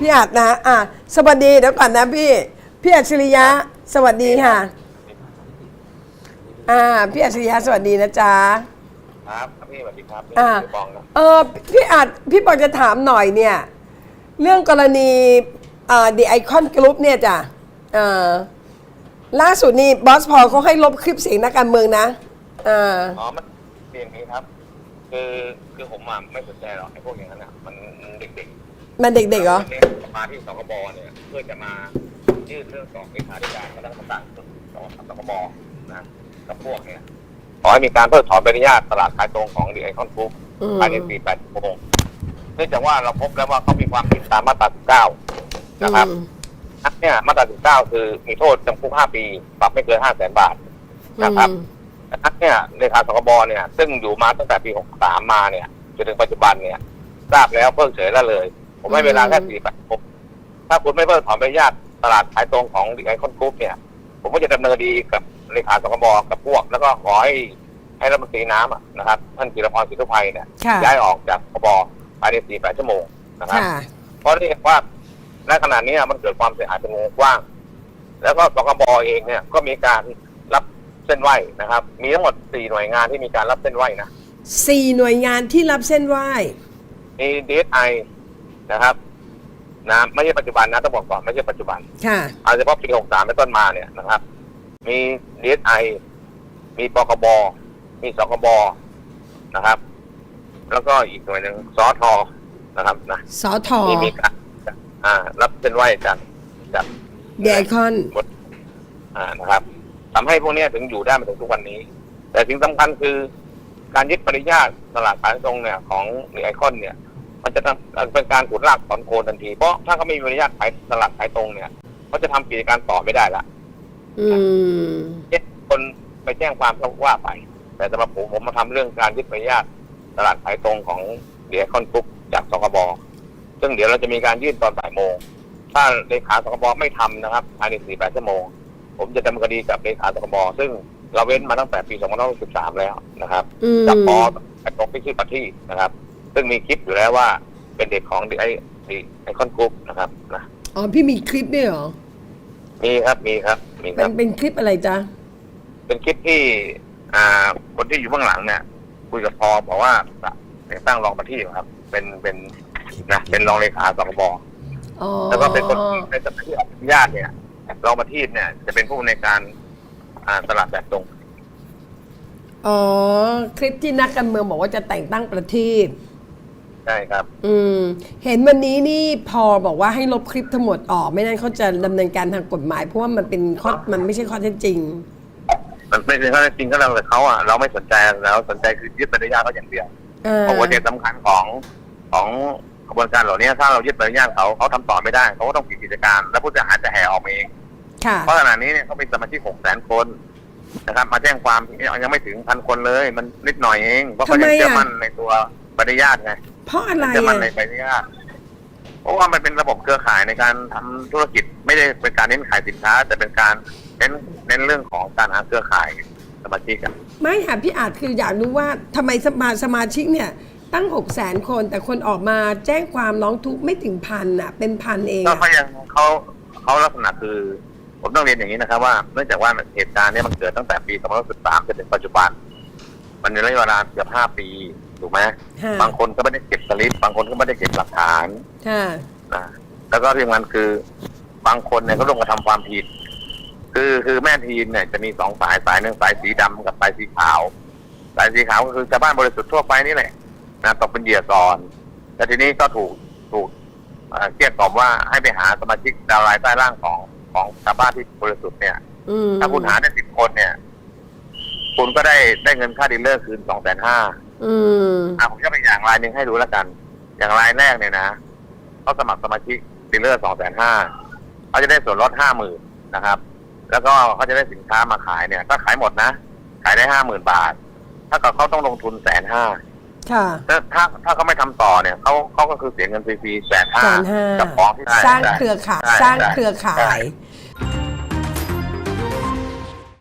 พี่อัดนะอะสวัสดีเดี๋ยวก่อนนะพี่ พี่อัจฉริยะ สวัสดีค่ะ อ่า พี่อัจฉริยะสวัสดีนะจ๊ะ ครับครับพี่สวัสดีครับอ่าพี่ปองนะเออพี่อัดพี่ปองจะถามหน่อยเนี่ย เรื่องกรณีเอ่อ The Icon Group เนี่ยจ้ะเอ่อล่าสุดนี่บอสพอลเขาให้ลบคลิปเสียงนักการเมืองนะเอออ๋อมันเรียนอย่างนี้ครับ คือคือผมอะไม่สนใจหรอกไอ้พวกอย่างนั้นอะมันมันเด็ก มันเด็กๆเหรอเนี่ยมาที่สคบเนี่ยเพื่อจะมายื่นเรื่องสองเลขาธิการคณะกรรมการสสคบนะกับพวกเนี่ยขอให้มีการเพิกถอนใบอนุญาตตลาดขายตรงของดีไอคอนกรุ๊ปอืมภายใน48ชั่วโมงเนื่องจากว่าเราพบแล้วว่าเขามีความผิดตามมาตรา19นะครับอืมอันเนี่ยมาตรา19คือมีโทษจำคุก5ปี ปรับไม่เกิน5แสนบาท นะครับ อันเนี่ยเลขาสคบเนี่ยซึ่งอยู่มาตั้งแต่ปี 63 มาเนี่ยจนถึงปัจจุบันเนี่ย ทราบแล้วเพิกเฉยแล้วเลย ผมให้เวลาแค่สี่แปดผมถ้าคุณไม่เพิกถอนใบอนุญาตตลาดขายตรงของดิไอคอนกรุ๊ปเนี่ย ผมก็จะดำเนินคดีกับเลขาสคบกับพวก แล้วก็ขอให้ให้รัฐมนตรีน้ำอะนะครับท่านจิรพรสิทธิภัยเนี่ยค่ะย้ายออกจากสคบภายในสี่แปดชั่วโมงนะครับ ค่ะเพราะเรียกว่าณขณะนี้มันเกิดความเสียหายเป็นวงกว้าง แล้วก็สคบเองเนี่ยก็มีการรับเส้นไหวนะครับ มีทั้งหมดสี่หน่วยงานที่มีการรับเส้นไหวนะ สี่หน่วยงานที่รับเส้นไหว้มีดีไอ นะครับนะไม่ใช่ปัจจุบันนะต้องบอกก่อนไม่ใช่ปัจจุบันค่ะเอาเฉพาะปี63เป็นต้นมาเนี่ยนะครับ มีดีไอมีปคบมีสคบนะครับ แล้วก็อีกหน่วยหนึ่งสอทอนะครับนะสอทอที่มีการอ่า รับเส้นไหวจากจากเดคอนอ่านะครับทำให้พวกเนี้ยถึงอยู่ได้มาถึงทุกวันนี้ แต่สิ่งสำคัญคือการยึดปริญาตตลาดขายตรงเนี่ยของไอคอนเนี่ย มันจะทำเป็นการขุดรากถอนโคนทันที เพราะถ้าเขาไม่มีปริญาตขายตลาดขายตรงเนี่ยเขาจะทำกิจการต่อไม่ได้ละอืมเช่นคนไปแจ้งความก็ว่าไป แต่สำหรับผมผมมาทำเรื่องการยึดปริญาตตลาดขายตรงของเดียคอนกรุ๊ปจากสคบซึ่งเดี๋ยวเราจะมีการยื่นตอนบ่ายโมง ถ้าเลขาสคบไม่ทำนะครับภายใน48ชั่วโมง ผมจะดำเนินคดีกับเลขาสคบซึ่งเราเว้นมาตั้งแต่ปี2513แล้วนะครับอืมจับปอไอ้ตรงที่ชื่อปฏินะครับ ซึ่งมีคลิปอยู่แล้วว่าเป็นเด็กของไอ้ไอคอนกรุ๊ปนะครับนะอ๋อพี่มีคลิปด้วยเหรอ มีครับมีครับมีคเป็รันบ เป็นคลิปอะไรจ๊ะ เป็นคลิปที่ อ่า คนที่อยู่เบื้องหลังเนี่ยคุยกับพอบอกว่าแต่งตั้งรองประทีปครับ เป็นเป็นนะเป็นรองเลขาสคบอ๋อแล้วก็เป็นคนในสมัยที่อนุญาตเนี่ยรองประทีปเนี่ย จะเป็นผู้ในวยการอ่าตลาดแบบตรง อ๋อ คลิปที่นักการเมืองบอกว่าจะแต่งตั้งประทีป ใช่ครับ อืม เห็นวันนี้นี่พอบอกว่าให้ลบคลิปทั้งหมดออกไม่นั้นเขาจะดำเนินการทางกฎหมาย เพราะว่ามันเป็นข้อมันไม่ใช่ข้อเท็จจริง มันไม่ใช่ข้อเท็จจริงก็แล้วแต่เขาอะเราไม่สนใจเราสนใจคือยึดใบอนุญาตเขาอย่างเดียวเออเพราะหัวใจสำคัญของของกระบวนการเหล่านี้ถ้าเรายึดใบอนุญาตเขาเขาทำต่อไม่ได้เขาก็ต้องปิดกิจการ และผู้เสียหายจะแห่ออกมาเอง ค่ะ เพราะขณะนี้เนี่ยเขาเป็นสมาชิกหกแสนคนนะครับ มาแจ้งความยังไม่ถึงพันคนเลย มันนิดหน่อยเองเพราะเขายังทำไมอะเชื่อมั่นในตัวใบอนุญาตไง เพราะอะไรเชื่อมั่นอะในใบอนุญาตเพราะว่ามันเป็นระบบเครือข่ายในการทำธุรกิจไม่ได้เป็นการเน้นขายสินค้า แต่เป็นการเน้นเน้นเรื่องของการหาเครือข่ายสมาชิกอะไม่ค่ะพี่อาจคืออยากรู้ว่าทำไมสมาสมาชิกเนี่ยตั้งหกแสนคน แต่คนออกมาแจ้งความร้องทุกข์ไม่ถึงพันอะ เป็นพันเองก็อะเขายังเขาเขาลักษณะคือ ผมต้องเรียนอย่างนี้นะครับ ว่าเนื่องจากว่าเหตุการณ์เนี้มันเกิดตั้งแต่ปี 2013จนถึงปัจจุบัน มันในระยะเวลาเกือบ5ปี ถูกไหมค่ะบางคนก็ไม่ได้เก็บสลิปบางคนก็ไม่ได้เก็บหลักฐานค่ะ นะแล้วก็ที่สำคัญคือบางคนเนี่ยก็ลงกระทำความผิด คือคือแม่ทีมเนี่ยจะมีสองสายสายหนึ่งสายสีดำกับสายสีขาว สายสีขาวก็คือชาวบ้านบริสุทธิ์ทั่วไปนี่แหละนะตกเป็นเหยื่อก่อนแล้วทีนี้ก็ถูกถูกเอ่อเกลี้ยกล่อมว่าให้ไปหาสมาชิกดาวไลน์ใต้ร่างของของชาวบ้านที่บริสุทธิ์เนี่ย อืมถ้าคุณหาได้สิบคนเนี่ย คุณก็ได้ได้เงินค่าดีลเลอร์คืนสองแสนห้า อืม อะผมจะไปอย่างรายหนึ่งให้ดูแล้วกัน อย่างรายแรกเนี่ยนะเขาสมัครสมาชิกดีลเลอร์สองแสนห้าเขาจะได้ส่วนลดห้าหมื่นนะครับ แล้วก็เขาจะได้สินค้ามาขายเนี่ยถ้าขายหมดนะ ขายได้ห้าหมื่นบาท ถ้าเกิดเขาต้องลงทุนแสนห้าค่ะ ถ้าถ้าถ้าเขาไม่ทำต่อเนี่ยเขาเขาก็คือเสียเงินฟรีๆแสนห้าแสนห้ากับของที่ได้สร้างเครือข่าย ใช่สร้างใช่เครือข่าใช่ ย